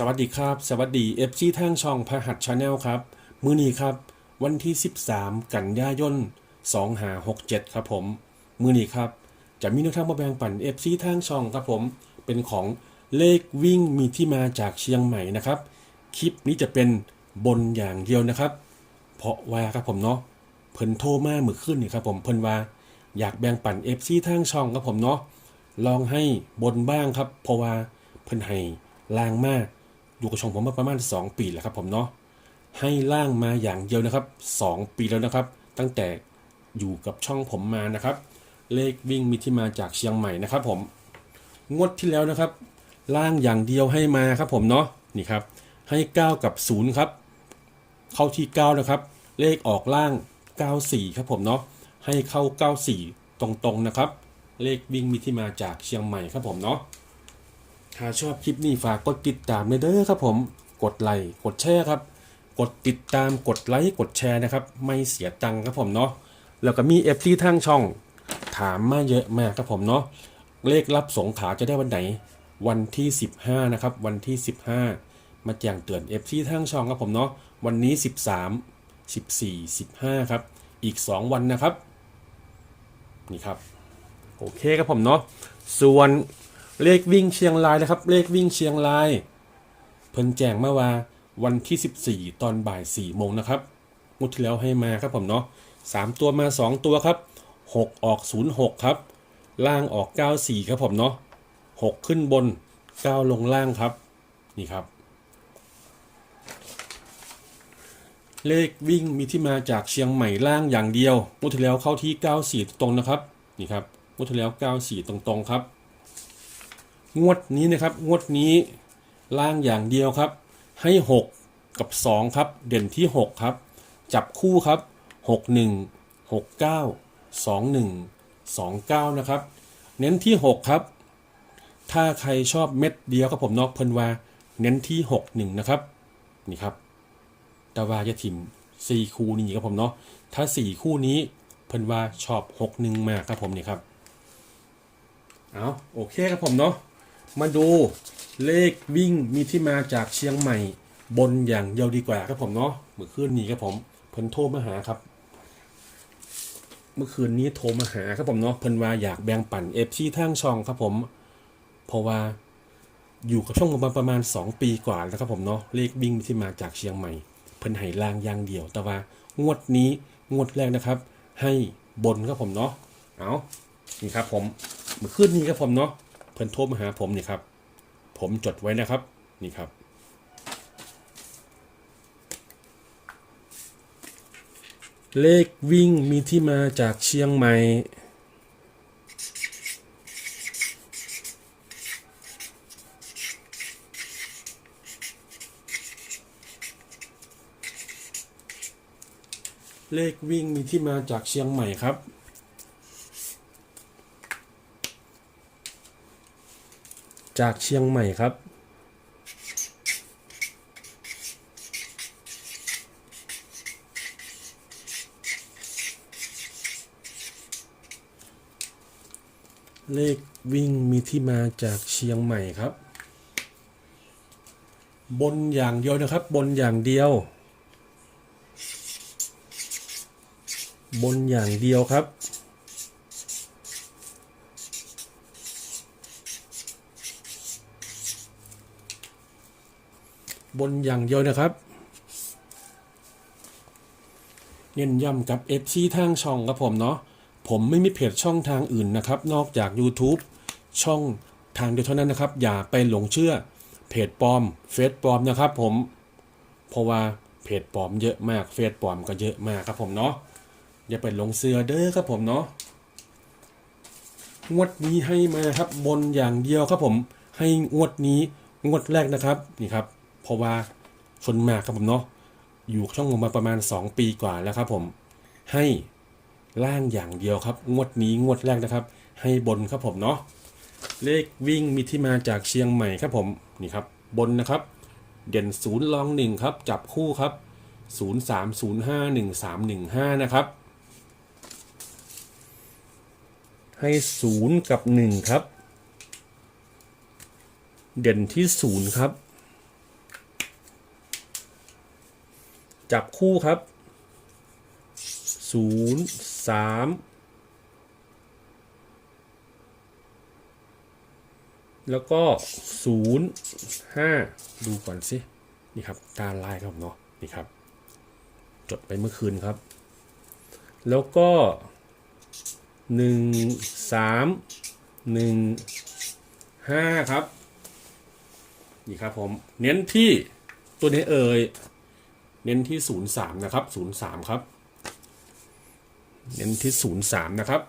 สวัสดีครับ สวัสดีเอฟซีทางช่องพหัสชาแนลครับ มื้อนี้ครับ วันที่ 13 กันยายน2567 ครับผม มื้อนี้ครับ จะมีแนวทางมาแบ่งปันเอฟซีทางช่องครับผม เป็นของเลขวิ่งมีที่มาจากเชียงใหม่นะครับ คลิปนี้จะเป็นบนอย่างเดียวนะครับ เพราะว่าครับผมเนาะเพิ่นโทรมาเมื่อคืนนี่ครับผมเพิ่นว่าอยากแบ่งปันเอฟซีทางช่องครับผมเนาะลองให้บนบ้างครับ เพราะว่าเพิ่นให้ลางมาก อยู่กับช่องผมมาประมาณ 2 ปีแล้วครับผมเนาะให้ล่างมาอย่างเดียวนะครับ 2 ปีแล้วนะครับ ตั้งแต่อยู่กับช่องผมมานะครับ เลขวิ่งมีที่มาจากเชียงใหม่นะครับ ผมงวดที่แล้วนะครับ ล่างอย่างเดียวให้มาครับผมเนาะนี่ครับ ให้ 9 กับ 0 ครับ เข้าที่ 9 นะครับ เลขออกล่าง 94 ครับผมเนาะให้เข้า 94 ตรงๆนะครับ เลขวิ่งมีที่มาจากเชียงใหม่ครับผมเนาะ ถ้าชอบคลิปนี้ฝากกดติดตามเลยเด้อครับผมกดไลค์กดแชร์ครับ กดติดตามกดไลค์กดแชร์นะครับ ไม่เสียตังค์ครับผมเนาะแล้วก็มีเอฟซีทางช่อง ถามมาเยอะมากครับผมเนาะเลขรับสงขาจะได้วันไหน วันที่ 15 นะครับ วันที่ 15 มาแจ้งเตือน FC ทางช่องครับผมเนาะวันนี้ 13 14 15 ครับ อีก 2 วันนะครับ นี่ครับ โอเคครับผมเนาะส่วน เลขวิ่งเชียงรายนะครับ เลขวิ่งเชียงราย เพิ่นแจ้งมาว่าวันที่ 14 ตอนบ่าย4โมงนะครับงวดที่แล้วให้มาครับผมเนาะ3ตัวมา 2 ตัวครับ 6 ออก 06 ครับ ล่างออก 94 ครับผมเนาะ6 ขึ้นบน 9 ลงล่างครับ นี่ครับ เลขวิ่งมีที่มาจากเชียงใหม่ล่างอย่างเดียวงวดที่แล้วเข้าที่ 94 ตรงนะครับ นี่ครับงวดที่แล้ว 94 ตรงๆครับ งวดนี้นะครับ งวดนี้ล่างอย่างเดียวครับ ให้ 6 กับ 2 ครับ เด่นที่ 6 ครับ จับคู่ครับ 61 69 21 29 นะครับ เน้นที่ 6 ครับ ถ้าใครชอบเม็ดเดียวครับผมนอกเพิ่นว่า เน้นที่ 61 นะครับ นี่ครับต่ว่าจะถิ่ม4 คู่นี้ครับผมเนาะ ถ้า 4 คู่นี้เพิ่นว่าชอบ 61 มากครับผมนี่ครับ เอาโอเคครับผมเนาะ มาดูเลขวิ่งมีที่มาจากเชียงใหม่ บนอย่างเดียวดีกว่าครับผมเนาะเมื่อคืนนี้ครับผมเพิ่นโทรมาหาครับ เมื่อคืนนี้โทรมาหาครับผมเนาะเพิ่นว่าอยากแบ่งปันเอฟซีทางช่องครับผมเพราะว่าอยู่กับช่องมาประมาณ 2 ปีกว่าแล้วครับผมเนาะเลขวิ่งที่มาจากเชียงใหม่ เพิ่นให้ลางอย่างเดียว แต่ว่างวดนี้งวดแรกนะครับ ให้บนครับผมเนาะเอานี่ครับผมเมื่อคืนนี้ครับผมเนาะ พิ่นโทรมาหาผมนี่ครับ ผมจดไว้นะครับ นี่ครับ เลขวิ่งมีที่มาจากเชียงใหม่ เลขวิ่งมีที่มาจากเชียงใหม่ครับ จากเชียงใหม่ครับ เลขวิ่งมีที่มาจากเชียงใหม่ครับ บนอย่างเดียวนะครับ บนอย่างเดียว บนอย่างเดียวครับ บนอย่างเดียวนะครับ เน้นย้ำกับ FC ทางช่องครับผมเนาะผมไม่มีเพจช่องทางอื่นนะครับ นอกจาก YouTube ช่องทางเดียวเท่านั้นนะครับ อย่าไปหลงเชื่อเพจปลอมเฟซปลอมนะครับ ผมเพราะว่าเพจปลอมเยอะมากเฟซปลอมก็เยอะมากครับผมเนาะอย่าไปหลงเสือเด้อครับผมเนาะงวดนี้ให้มาครับบนอย่างเดียวครับผม ให้งวดนี้งวดแรกนะครับนี่ครับ เพราะว่าชนมากครับผมเนาะอยู่ช่องผมมาประมาณ 2 ปีกว่าแล้วครับผม ให้ล่างอย่างเดียวครับ งวดนี้งวดแรกนะครับ ให้บนครับผมเนาะเลขวิ่งมีที่มาจากเชียงใหม่ครับผมนี่ครับ บนนะครับ เด่นศูนย์รองหนึ่งครับ จับคู่ครับ0 3 0 5 1 3 1 5นะครับ ให้ศูนย์กับหนึ่งครับ เด่นที่ศูนย์ครับ จับคู่ครับศูนย์สามแล้วก็ศูนย์ห้าดูก่อนสิ นี่ครับการไล่ครับเนาะ นี่ครับ จดไปเมื่อคืนครับ แล้วก็หนึ่งสามหนึ่งห้าครับ นี่ครับผม เน้นที่ตัวนี้เอ่ย เน้นที่ศูนย์สามนะครับศูนย์สามครับ เน้นที่ศูนย์สามนะครับ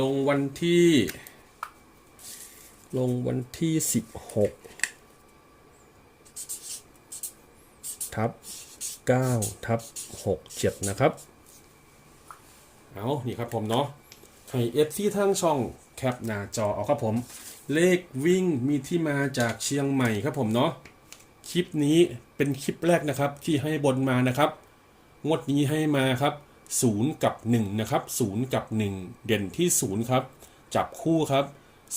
ลงวันที่ ลงวันที่สิบหกทับเก้าทับหกเจ็ดนะครับ เอานี่ครับผมเนาะให้เอฟซีทั้งช่องแคปหน้าจอเอาครับผม เลขวิ่งมีที่มาจากเชียงใหม่ครับผมเนาะ คลิปนี้เป็นคลิปแรกนะครับ ที่ให้บนมานะครับ งวดนี้ให้มาครับ0กับ1นะครับ0กับ 1 เด่นที่ 0 ครับ จับคู่ครับ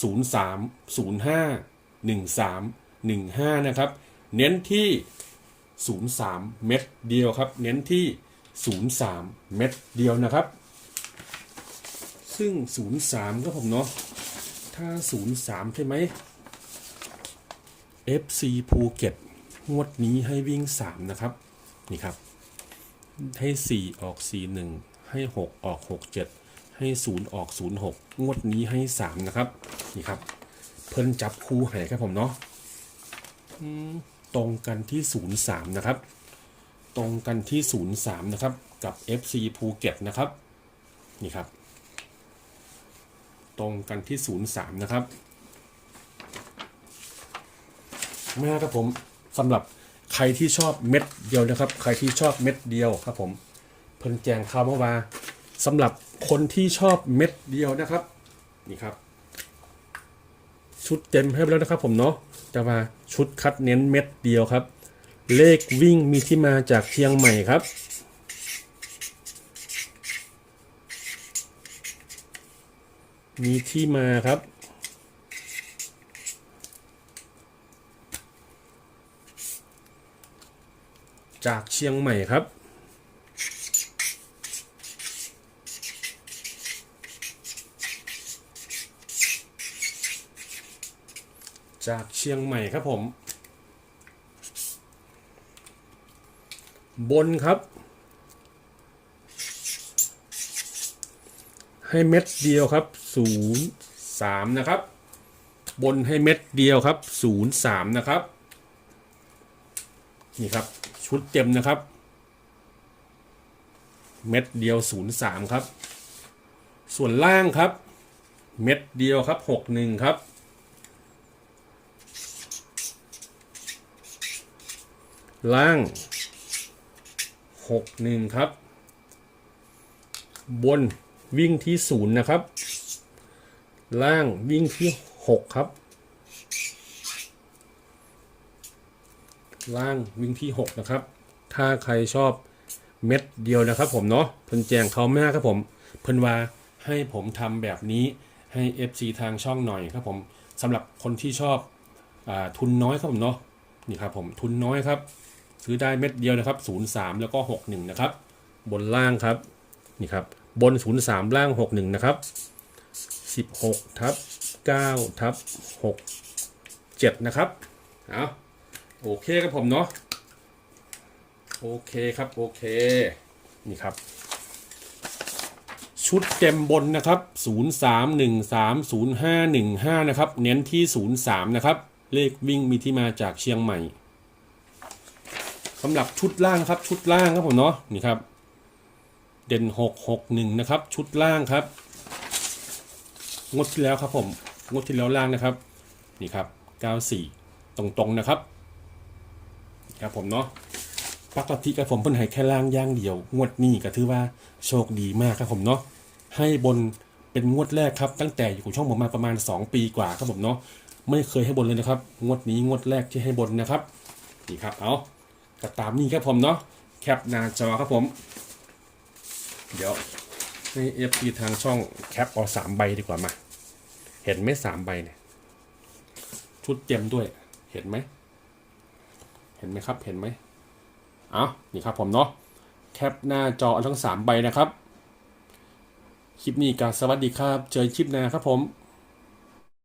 0 3 0 5 1 3 1 5 นะครับ เน้นที่ 0 3 เม็ดเดียวครับ เน้นที่ 0 3 เม็ดเดียวนะครับ ซึ่ง 0 3 ก็ผมเนาะถ้า 0 3 ใช่ไหม FC ภูเก็ต งวดนี้ให้วิ่ง 3 นะครับ นี่ครับ ให้ 4 ออก 4 1 ให้ 6 ออก 6 7 ให้ 0 ออก 0 6 งวดนี้ให้ 3 นะครับ นี่ครับ เพิ่นจับคู่ให้ครับผมเนาะตรงกันที่ 0 3 นะครับ ตรงกันที่ 0 3 นะครับ กับ FC ภูเก็ตนะครับ นี่ครับ ตรงกันที่ 0 3 นะครับไม่ครับผม สำหรับใครที่ชอบเม็ดเดียวนะครับ ใครที่ชอบเม็ดเดียวครับผมเพิ่นแจงข่าวมาว่าสำหรับคนที่ชอบเม็ดเดียวนะครับ นี่ครับ ชุดเต็มให้ไปแล้วนะครับ ผมเนาะแต่ว่าชุดคัดเน้นเม็ดเดียวครับ เลขวิ่งมีที่มาจากเชียงใหม่ครับมีที่มาครับ จากเชียงใหม่ครับ จากเชียงใหม่ครับผม บนครับ ให้เม็ดเดียวครับศูนย์สามนะครับ บนให้เม็ดเดียวครับศูนย์สามนะครับ นี่ครับ ชุดเต็มนะครับ เม็ดเดียวศูนย์สามครับ ส่วนล่างครับ เม็ดเดียวครับหกหนึ่งครับ ล่างหกหนึ่งครับ บนวิ่งที่ศูนย์นะครับ ล่างวิ่งที่หกครับ ล่างวิ่งที่ 6 นะครับ ถ้าใครชอบเม็ดเดียวนะครับผมเนาะเพิ่นแจงเขาแม่ครับผม เพิ่นว่าให้ผมทำแบบนี้ให้ FC ทางช่องหน่อยครับผมสำหรับคนที่ชอบอทุนน้อยครับผมเนาะนี่ครับผมทุนน้อยครับ ซื้อได้เม็ดเดียวนะครับ 03 แล้วก็ 61 นะครับ บนล่างครับนี่ครับบน 03 ล่าง 61 นะครับ 16ทับ9ทับ6 7 นะครับ เอา โอเคครับผมเนาะโอเคครับโอเคนี่ครับ ชุดเต็มบนนะครับ 03130515 นะครับ เน้นที่ 03 นะครับ เลขวิ่งมีที่มาจากเชียงใหม่สำหรับชุดล่างครับชุดล่างครับผมเนาะนี่ครับ เด่น 661 นะครับ ชุดล่างครับงดที่แล้วครับผมงดที่แล้วล่างนะครับ นี่ครับ 94 ตรงๆนะครับ ครับผมเนาะปกติกับผมเพิ่นให้แค่ล่างย่างเดียว งวดนี้ก็ถือว่าโชคดีมากครับผมเนาะให้บนเป็นงวดแรกครับ ตั้งแต่อยู่ช่องผมมาประมาณ 2 ปีกว่าครับผมเนาะไม่เคยให้บนเลยนะครับ งวดนี้งวดแรกที่ให้บนนะครับนี่ครับเอาก็ตามนี้ครับผมเนาะแคปหน้าจอครับผม เดี๋ยวให้เอฟซีทางช่องแคปเอาสามใบดีกว่ามา เห็นไหมสามใบเนี่ยชุดเต็มด้วยเห็นไหม ห็นไหมครับ เห็นไหมเอานี่ครับผมเนาะ แคปหน้าจอทั้ง 3 ใบนะครับ คลิปนี้ก็สวัสดีครับ เจอคลิปหน้าครับผม